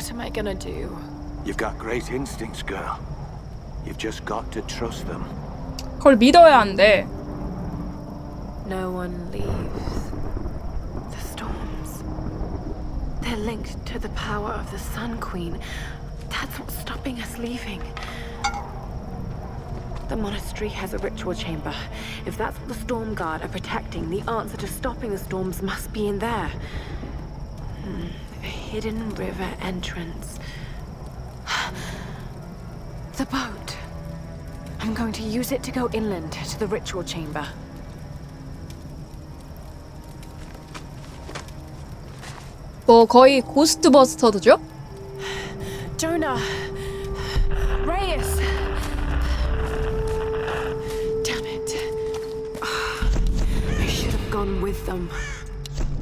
What am I gonna do? You've got great instincts, girl. You've just got to trust them. 그걸 믿어야 한대. No one leaves. The storms. They're linked to the power of the Sun Queen. That's what's stopping us leaving. The monastery has a ritual chamber. If that's what the Storm Guard are protecting, the answer to stopping the storms must be in there. Hmm, A hidden river entrance. The boat. I'm going to use it to go inland to the ritual chamber. 뭐 거의 고스트버스터드죠? Jonah! Reyes! Damn it. I should have gone with them.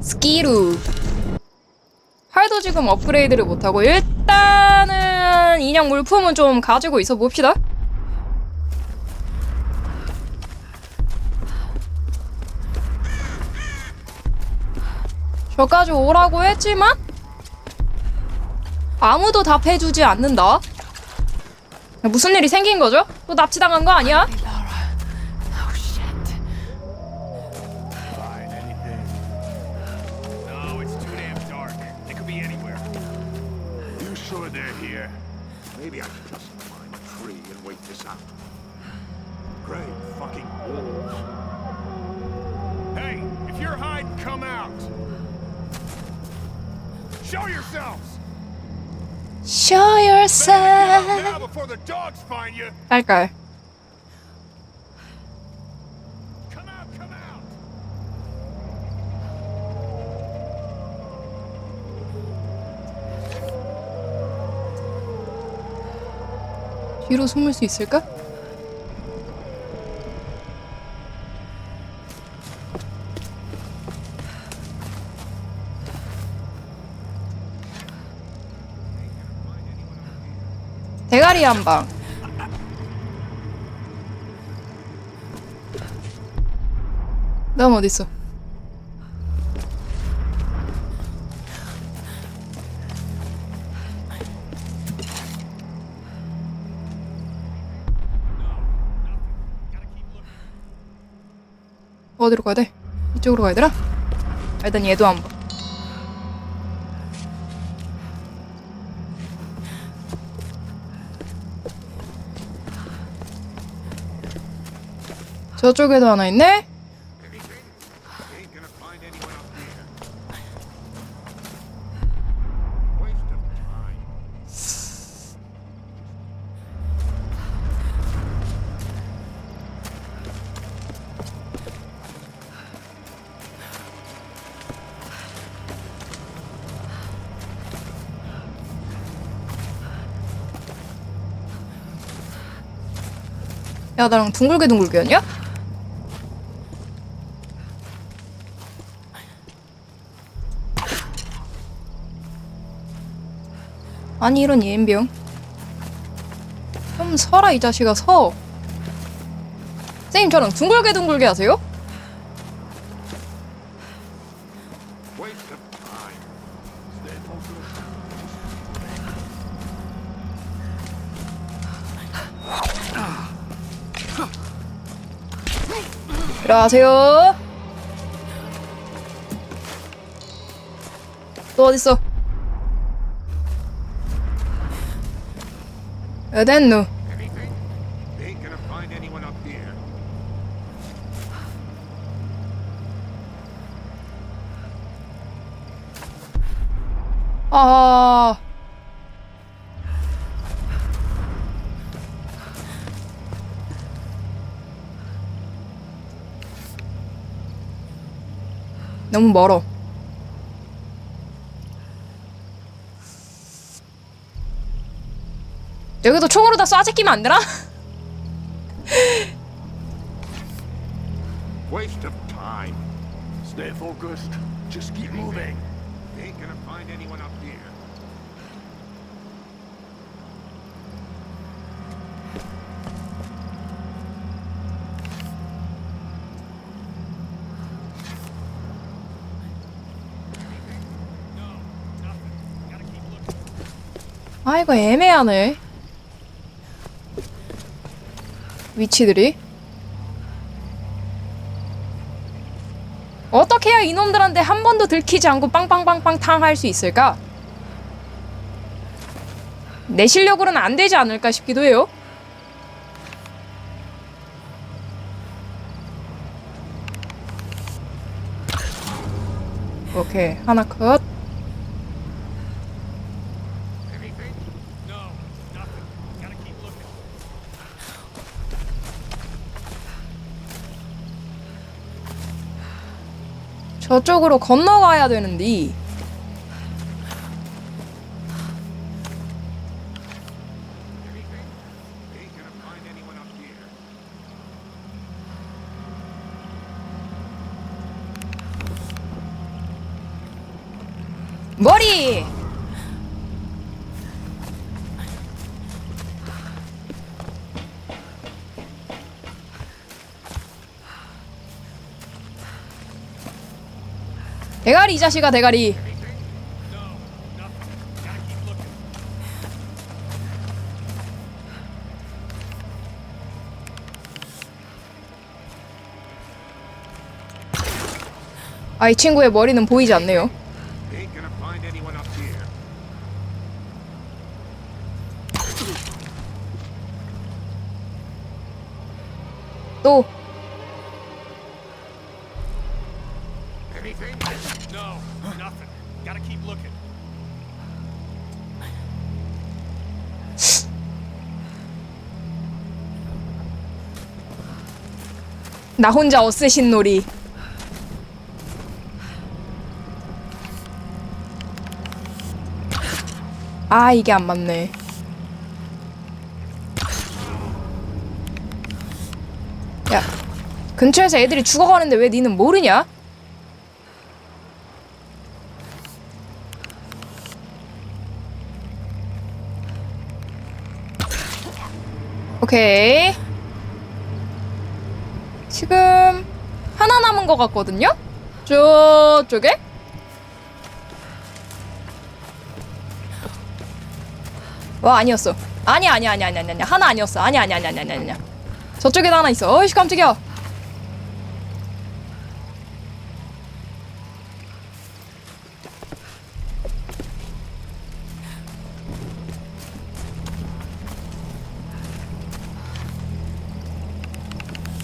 스키루. 지금 업그레이드를 못하고 일단은 인형 물품은 좀 가지고 있어 봅시다. 저까지 오라고 했지만 아무도 답해주지 않는다. 무슨 일이 생긴 거죠? 또 납치당한 거 아니야? Come out. 뒤로 숨을 수 있을까? 대가리 한 방. 넌 어딨어? 어디로 가야 돼? 이쪽으로 가야 되나? 일단 얘도 한 번. 저쪽에도 하나 있네? 야, 나랑 둥글게 둥글게였냐? 아니 이런 예인병 좀 서라 이 자식아 서 선생님 저랑 둥글게 둥글게 하세요? 일어나세요 또 anyone up here. 아 너무 멀어. 여기도 총으로 다쏴 제끼면 안 되나? Waste of time. Stay focused. Just keep moving. Ain't gonna find anyone up here. 아 이거 애매하네 위치들이 어떻게 해야 이놈들한테 한 번도 들키지 않고 빵빵빵빵 탕 할 수 있을까? 내 실력으로는 안 되지 않을까 싶기도 해요. 오케이 하나 컷. 저쪽으로 건너가야 되는데. 머리. 대가리 이 자식아 대가리. 아 이 친구의 머리는 보이지 않네요. Ain't gonna find anyone up here. 또 Anything? No, nothing. Gotta keep looking. 나 혼자 어쌔신 놀이. 아 이게 안 맞네. 야 근처에서 애들이 죽어가는데 왜 니는 모르냐? 오케이. 지금 하나 남은 것 같거든요? 저쪽에? 와 아니었어. 아니야 아니야 아니야 아니야 아니야 하나 아니었어. 아니야 아니야 아니야 아니야 아니야. 저쪽에도 하나 있어. 어이씨 깜짝이야.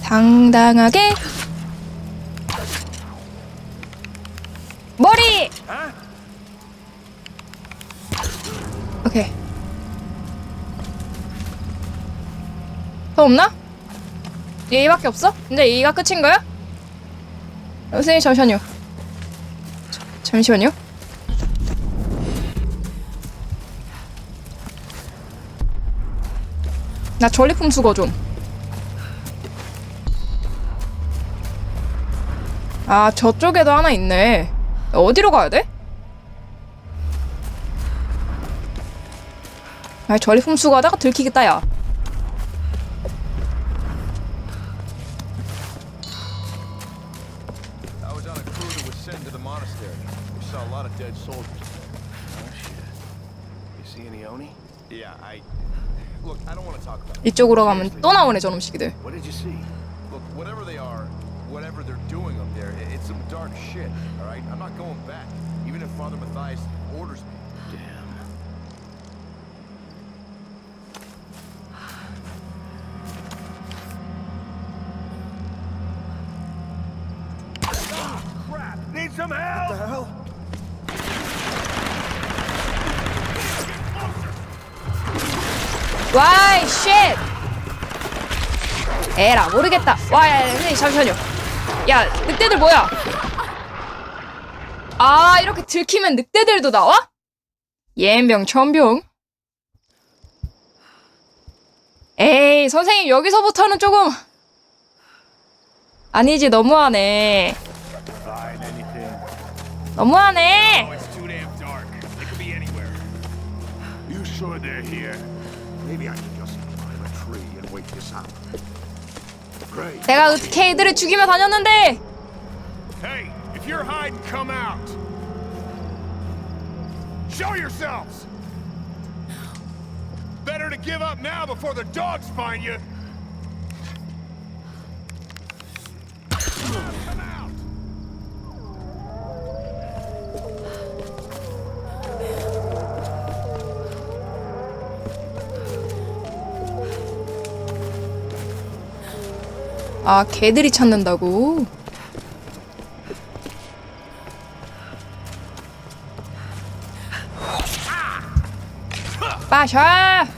당당하게 머리. 오케이. 더 없나? 얘밖에 없어? 근데 얘가 끝인 거야? 선생님 잠시만요. 자, 잠시만요. 나 전리품 수거 좀. 아 저쪽에도 하나 있네. 어디로 가야 돼? 아 전리품 수거하다가 들키겠다 야. Oh. 이쪽으로 가면 또 나오네 저놈식이들. What did you see? Look, whatever they are, whatever they're doing up there, i- it's some dark shit. All right, I'm not going back, even if Father Matthias orders me. Damn. Crap! Need some help! the hell? 와이 쉣! 에라 모르겠다. 와, 야, 야, 선생님 잠시만요. 야, 늑대들 뭐야? 아, 이렇게 들키면 늑대들도 나와? 예병 천병. 에이, 선생님 여기서부터는 조금 아니지 너무하네. 너무하네. 내가 어떻게 애들을 죽이며 다녔는데 Hey, if you're hiding, come out. Show yourselves. Better to give up now before the dogs find you. Come out! 아, 개들이 찾는다고? 빠샤!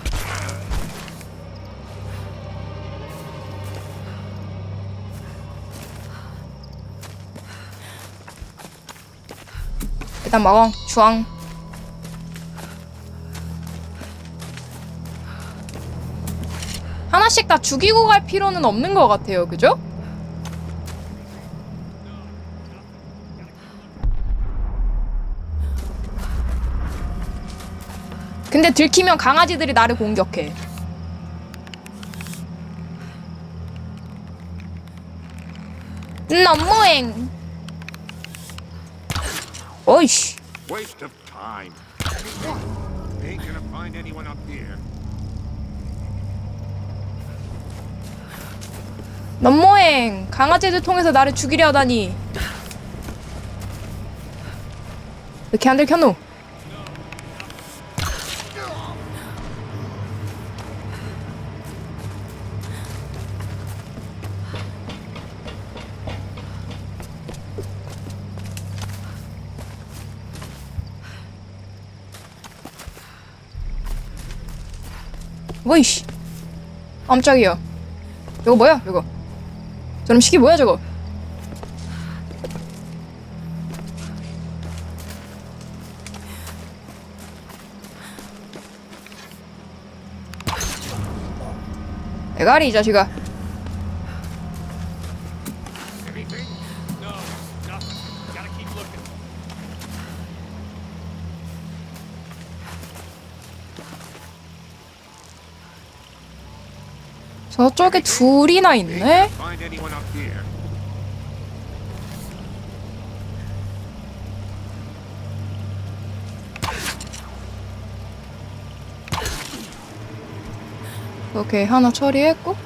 일단 먹어, 주황. 하나씩 다 죽이고 갈 필요는 없는 것 같아요, 그죠? 근데 들키면 강아지들이 나를 공격해. 너무행. here. 넘모행 강아지들 통해서 나를 죽이려 하다니. 이렇게 안 들켰노? 뭐이씨. 깜짝이야. 이거 뭐야 이거 저놈 시기 뭐야 저거? 대가리 이 자식아 저쪽에 둘이나 있네? 오케이 하나 처리했고.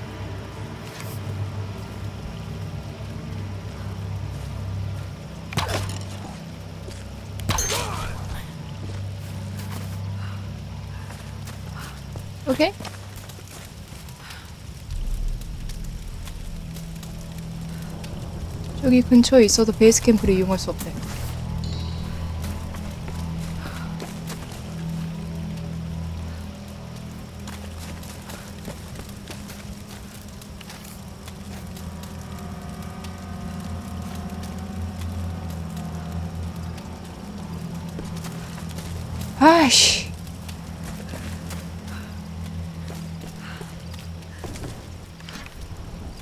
오케이 저기 근처에 있어도 베이스 캠프를 이용할 수 없대. 아이씨.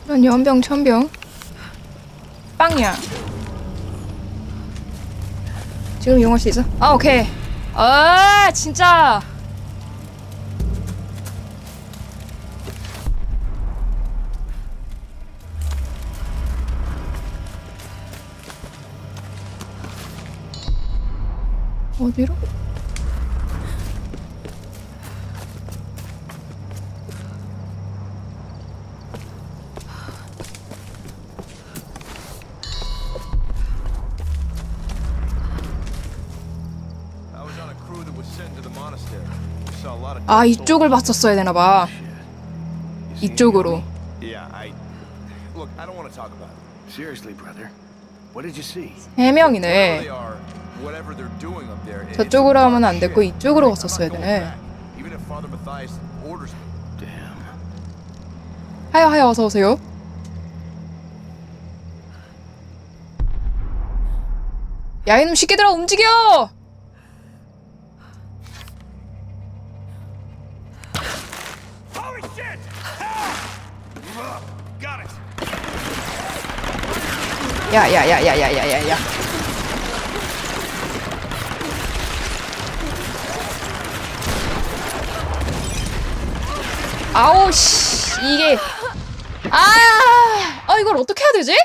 넌 연병 천병 빵이야 지금 이용할 수 있어? 아 오케이 아 진짜 어디로? 아 이쪽을 봤었어야 되나 봐. 이쪽으로. 세 명이네. 저쪽으로 하면 안 됐고 이쪽으로 갔었어야 되네. 하여 하여 어서 오세요. 야 이놈 쉽게 들어 움직여! 야야야야야야야야 아우 씨 이게 아, 아 이걸 어떻게 해야 되지?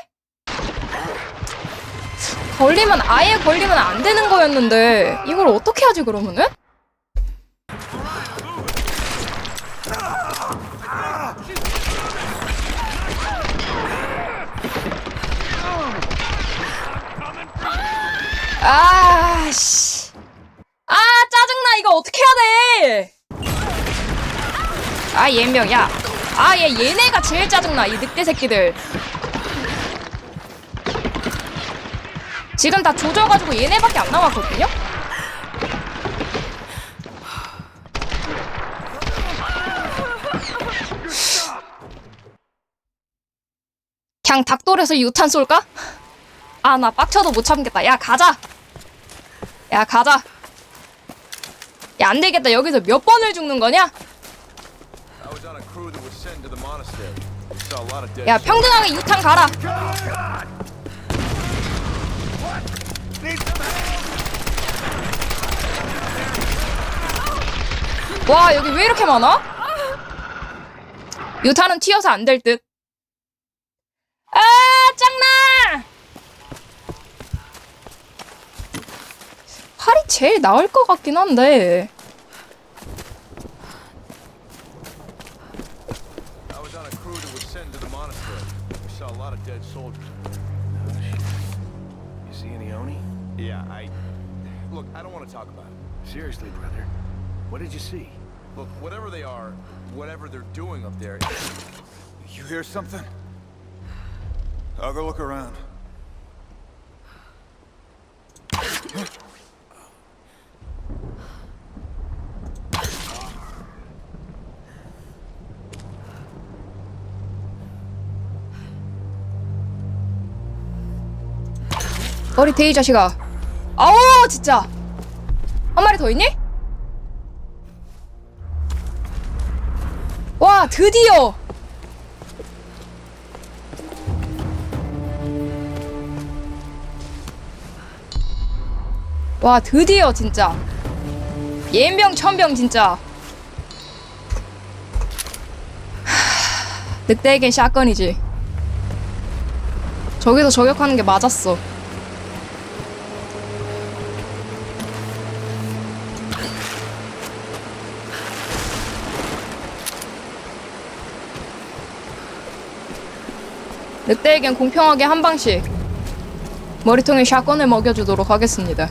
걸리면 아예 걸리면 안 되는 거였는데 이걸 어떻게 하지 그러면은? 아, 씨. 아, 짜증나. 이거 어떻게 해야 돼? 아, 얘명, 야. 아, 얘, 얘네가 제일 짜증나. 이 늑대 새끼들. 지금 다 조져가지고 얘네밖에 안 남았거든요? 그냥 닭돌에서 유탄 쏠까? 아, 나 빡쳐도 못 참겠다. 야, 가자. 야, 가자. 야, 안 되겠다. 여기서 몇 번을 죽는 거냐? 야. 평등하게 유탄 가라. 와, 여기 왜 이렇게 많아? 유탄은 튀어서 안 될 듯. 활이 제일 나을 것 같긴 한데. I was on a crew that was sent to the monastery. We saw a lot of dead soldiers. Oh, shit. You see any Oni? Yeah, I. Look, I don't want to talk about it. Seriously, brother. What did you see? Look, whatever they are, whatever they're doing up there. You hear something? I'll go look around. 머리 대 이 자식아. 아우 진짜. 한 마리 더 있니? 와 드디어. 와 드디어 진짜. 예병 천병 진짜. 하, 늑대에겐 샷건이지. 저기서 저격하는 게 맞았어. 늑대에겐 공평하게 한 방씩 머리통에 샷건을 먹여주도록 하겠습니다.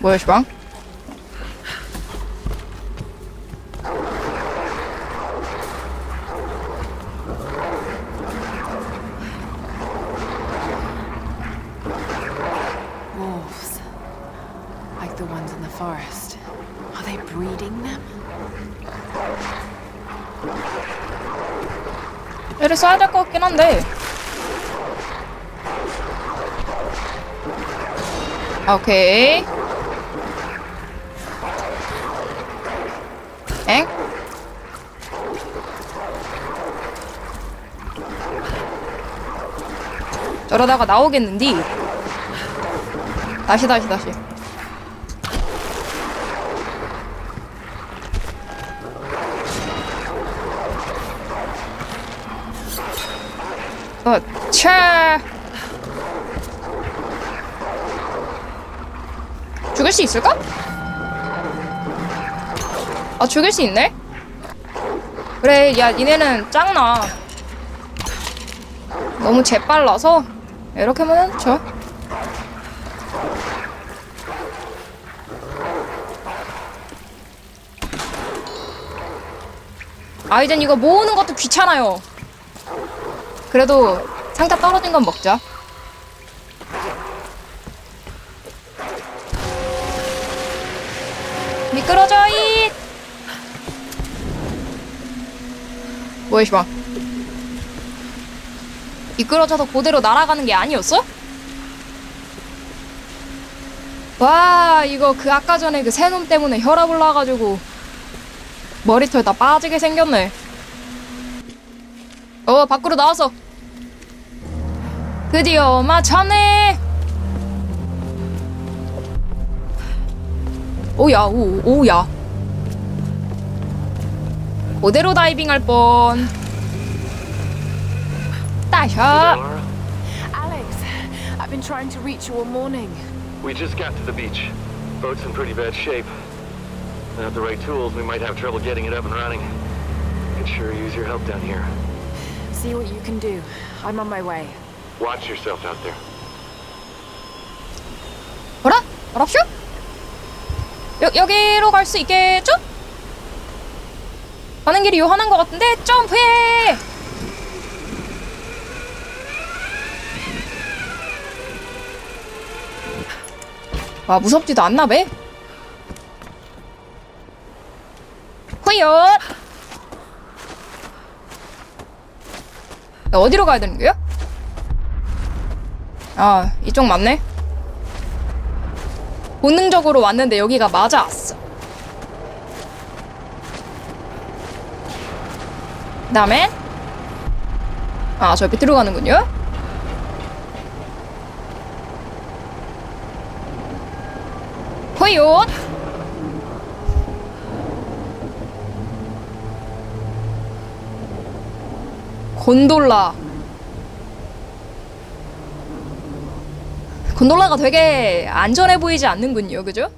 뭐야, 시방? Wolves. Like the ones in the forest. Are they breeding them? 얘를 써야 될 것 같긴 한데. 오케이. 엥? 저러다가 나오겠는디? 다시 다시 다시. 어, 차. 죽일 수 있을까? 아, 죽일 수 있네? 그래, 야, 니네는 짱나. 너무 재빨라서 이렇게 하면 저. 아, 이젠 이거 모으는 것도 귀찮아요. 그래도 상자 떨어진 건 먹자. 미끄러져 이. 뭐야 시방? 미끄러져서 그대로 날아가는 게 아니었어? 와 이거 그 아까 전에 그 새놈 때문에 혈압 올라가지고 머리털 다 빠지게 생겼네. 어 밖으로 나왔어. 드디어 마쳤네. 오야 오 오야. 그대로 다이빙 할 뻔. 따샤. Alex, I've been trying to reach you all morning. We just got to the beach. Boat's in pretty bad shape. Without the right tools, we might have trouble getting it up and running. Could sure use your help down here. See what you can do. I'm on my way. Watch yourself out there. 뭐라? 뭐랍쇼? 여, 여기로 갈 수 있겠죠? 가는 길이 요한한 것 같은데 점프해! 와 무섭지도 않나 배? 후이엇! 야, 어디로 가야 되는 거야? 아 이쪽 맞네 본능적으로 왔는데 여기가 맞아왔어. 그 다음에 아, 저 밑으로 가는군요. 호이옷 곤돌라 곤돌라가 되게 안전해 보이지 않는군요, 그죠?